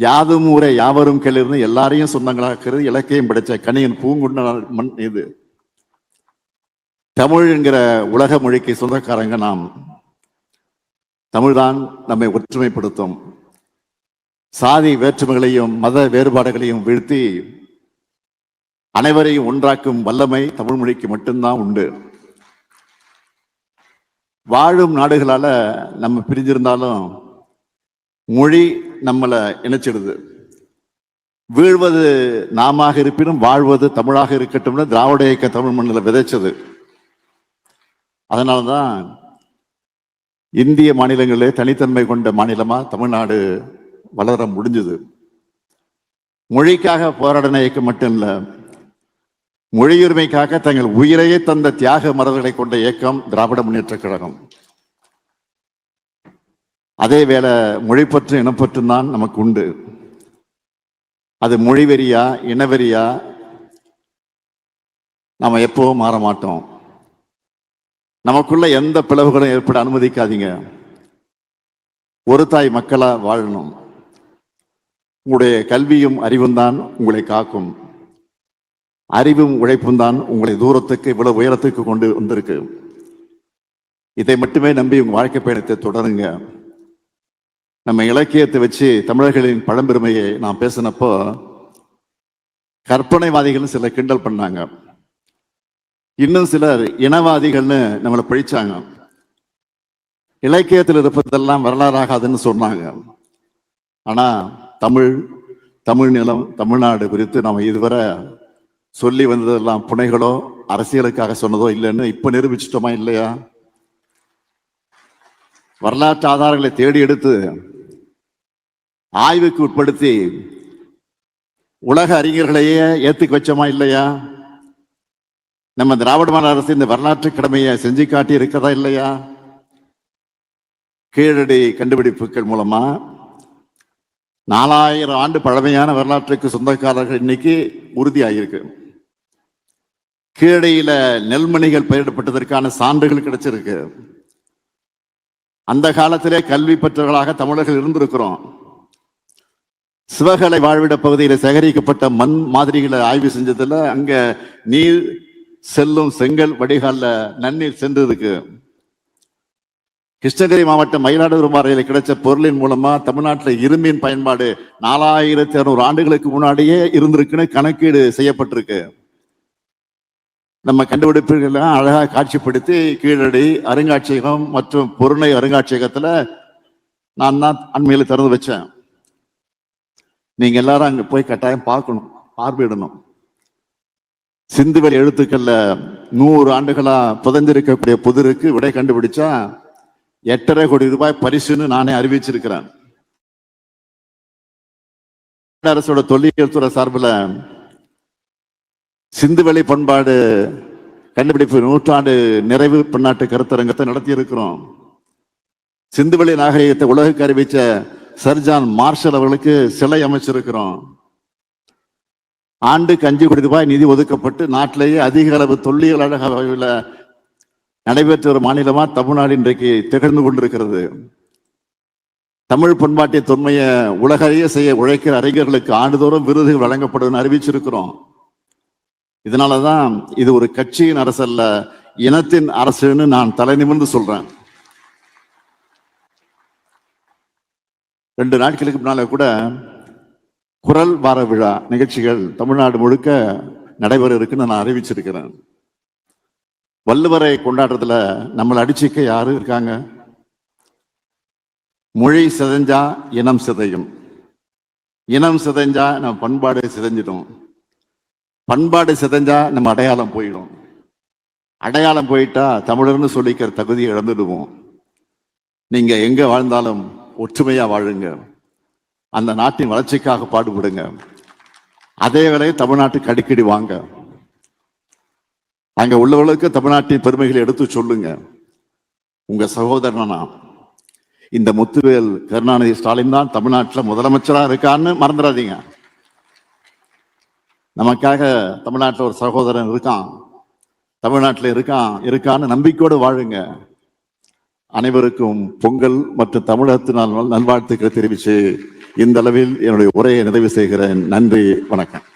யாதும் ஊரே யாவரும் கேளிர்னு எல்லாரையும் சொந்தங்களாக்குறது இலக்கியம் படிச்ச கணியன் பூங்குண்ட மண் இது. தமிழ்ங்கிற உலக மொழிக்கு சொந்தக்காரங்க நாம். தமிழ்தான் நம்மை ஒற்றுமைப்படுத்தும். சாதி வேற்றுமைகளையும் மத வேறுபாடுகளையும் வீழ்த்தி அனைவரையும் ஒன்றாக்கும் வல்லமை தமிழ் மொழிக்கு மட்டும்தான் உண்டு. வாழும் நாடுகளால் நம்ம பிரிஞ்சிருந்தாலும் மொழி நம்மளை இணைச்சிடுது. வீழ்வது நாமாக இருப்பினும் வாழ்வது தமிழாக இருக்கட்டும்னு திராவிட இயக்க தமிழ் மண்ணில் விதைச்சது. அதனாலதான் இந்திய மாநிலங்களிலே தனித்தன்மை கொண்ட மாநிலமா தமிழ்நாடு வளர முடிஞ்சது. மொழிக்காக போராடின இயக்கம் மட்டும் இல்லை மொழியுரிமைக்காக தங்கள் உயிரையே தந்த தியாக மரபுகளை கொண்ட இயக்கம் திராவிட முன்னேற்ற கழகம். அதே வேளை மொழிப்பற்றும் இனப்பற்றும் தான் நமக்கு உண்டு. அது மொழிவெறியா இனவெறியா நம்ம எப்பவும் மாற மாட்டோம். நமக்குள்ள எந்த பிளவுகளும் ஏற்பட அனுமதிக்காதீங்க. ஒரு தாய் மக்களா வாழணும். உங்களுடைய கல்வியும் அறிவும் தான் உங்களை காக்கும். அறிவும் உழைப்பும் தான் உங்களை தூரத்துக்கு இவ்வளவு உயரத்துக்கு கொண்டு வந்திருக்கு. இதை மட்டுமே நம்பி உங்கள் வாழ்க்கை பயணத்தை தொடருங்க. நம்ம இலக்கியத்தை வச்சு தமிழர்களின் பழம்பெருமையை நான் பேசினப்போ கற்பனைவாதிகள்னு சில கிண்டல் பண்ணாங்க. இன்னும் சிலர் இனவாதிகள்னு நம்மளை பழிச்சாங்க இலக்கியத்தில் இருப்பதெல்லாம் வரலாறாகாதுன்னு சொன்னாங்க. ஆனா தமிழ் தமிழ் நிலம் தமிழ்நாடு குறித்து நம்ம இதுவரை சொல்லி வந்ததெல்லாம் புனைகளோ அரசியலுக்காக சொன்னதோ இல்லைன்னு இப்போ நிரூபிச்சிட்டோமா இல்லையா? வரலாற்று ஆதாரங்களை தேடி எடுத்து ஆய்வுக்கு உட்படுத்தி உலக அறிஞர்களையே ஏற்றுக்கு வச்சோமா இல்லையா? நம்ம திராவிட மாநில அரசு இந்த வரலாற்று கடமையை செஞ்சு காட்டி இருக்கிறதா இல்லையா? கீழடி கண்டுபிடிப்புகள் மூலமா நாலாயிரம் ஆண்டு பழமையான வரலாற்றுக்கு சொந்தக்காரர்கள் இன்னைக்கு உறுதியாகிருக்கு கீழடியில நெல்மணிகள் பயிரிடப்பட்டதற்கான சான்றுகள் கிடைச்சிருக்கு. அந்த காலத்திலே கல்வி பெற்றவர்களாக தமிழர்கள் இருந்திருக்கிறோம். சிவகலை வாழ்விட பகுதியில் சேகரிக்கப்பட்ட மண் மாதிரிகளை ஆய்வு செஞ்சதுல அங்க நீர் செல்லும் செங்கல் வடிகாலில் நன்னீர் சென்றிருக்கு. கிருஷ்ணகிரி மாவட்டம் மயிலாடுதுறை மாறையில் கிடைச்ச பொருளின் மூலமா தமிழ்நாட்டில் இரும்பின் பயன்பாடு நாலாயிரத்தி அறுநூறு ஆண்டுகளுக்கு முன்னாடியே இருந்திருக்குன்னு கணக்கீடு செய்யப்பட்டிருக்கு. நம்ம கண்டுபிடிப்புகளை அழகா காட்சிப்படுத்தி கீழடி அருங்காட்சியகம் மற்றும் பொருணை அருங்காட்சியகத்துல நான் தான் அண்மையில திறந்து வச்சேன். நீங்க எல்லாரும் அங்க போய் கட்டாயம் பார்க்கணும் பார்வையிடணும். சிந்துவெளி எழுத்துக்கள்ல நூறு ஆண்டுகளா புதைந்திருக்கக்கூடிய புதிருக்கு விடை கண்டுபிடிச்சா எட்டரை கோடி ரூபாய் பரிசுன்னு நானே அறிவிச்சிருக்கிறேன். அரசோட தொல்லியல் துறை சார்பில் சிந்துவெளி பண்பாடு கண்டுபிடிப்பு நூற்றாண்டு நிறைவு பன்னாட்டு கருத்தரங்கத்தை நடத்தி இருக்கிறோம் சிந்துவெளி நாகரிகத்தை உலகுக்கு அறிவித்த சர்ஜான் மார்ஷல் அவர்களுக்கு சிலை அமைச்சிருக்கிறோம். ஆண்டுக்கு அஞ்சு கோடி ரூபாய் நிதி ஒதுக்கப்பட்டு நாட்டிலேயே அதிக அளவு தொல்லியல் அழகாவில் நடைபெற்ற ஒரு மாநிலமா தமிழ்நாடு இன்றைக்கு திகழ்ந்து கொண்டிருக்கிறது. தமிழ் பண்பாட்டின் தொன்மையை உலகையே செய்ய உழைக்கிற அறிஞர்களுக்கு ஆண்டுதோறும் விருதுகள் வழங்கப்படும் அறிவிச்சிருக்கிறோம். இதனால தான் இது ஒரு கட்சியின் அரசல்ல இனத்தின் அரசுன்னு நான் தலை நிமிர்ந்து சொல்றேன். ரெண்டு நாட்களுக்கு முன்னால கூட குரல் வார விழா நிகழ்ச்சிகள் தமிழ்நாடு முழுக்க நடைபெற இருக்குன்னு நான் அறிவிச்சிருக்கிறேன். வள்ளுவரை கொண்டாடுறதுல நம்மளை அடிச்சிக்க யாரு இருக்காங்க? மொழி சிதைஞ்சா இனம் சிதையும். இனம் சிதைஞ்சா நம்ம பண்பாடு சிதைஞ்சிடும். பண்பாடு சிதைஞ்சா நம்ம அடையாளம் போயிடும். அடையாளம் போயிட்டா தமிழர்னு சொல்லிக்கிற தகுதியை இழந்துடுவோம். நீங்க எங்க வாழ்ந்தாலும் ஒற்றுமையா வாழுங்க. அந்த நாட்டின் வளர்ச்சிக்காக பாடுபடுங்க. அதே வேளையை தமிழ்நாட்டுக்கு அடிக்கடி வாங்க. அங்க உள்ளவர்களுக்கு தமிழ்நாட்டின் பெருமைகளை எடுத்து சொல்லுங்க. உங்க சகோதரனா இந்த முத்துவேல் கருணாநிதி ஸ்டாலின் தான் தமிழ்நாட்டில் முதலமைச்சராக இருக்கான்னு மறந்துடாதீங்க. நமக்காக தமிழ்நாட்டில் ஒரு சகோதரன் இருக்கான். தமிழ்நாட்டில் இருக்கான் இருக்கான்னு நம்பிக்கையோடு வாழுங்க. அனைவருக்கும் பொங்கல் மற்றும் தமிழகத்து நாள் நல்வாழ்த்துக்களை தெரிவித்து இந்த அளவில் என்னுடைய உரையை நிறைவு செய்கிறேன். நன்றி வணக்கம்.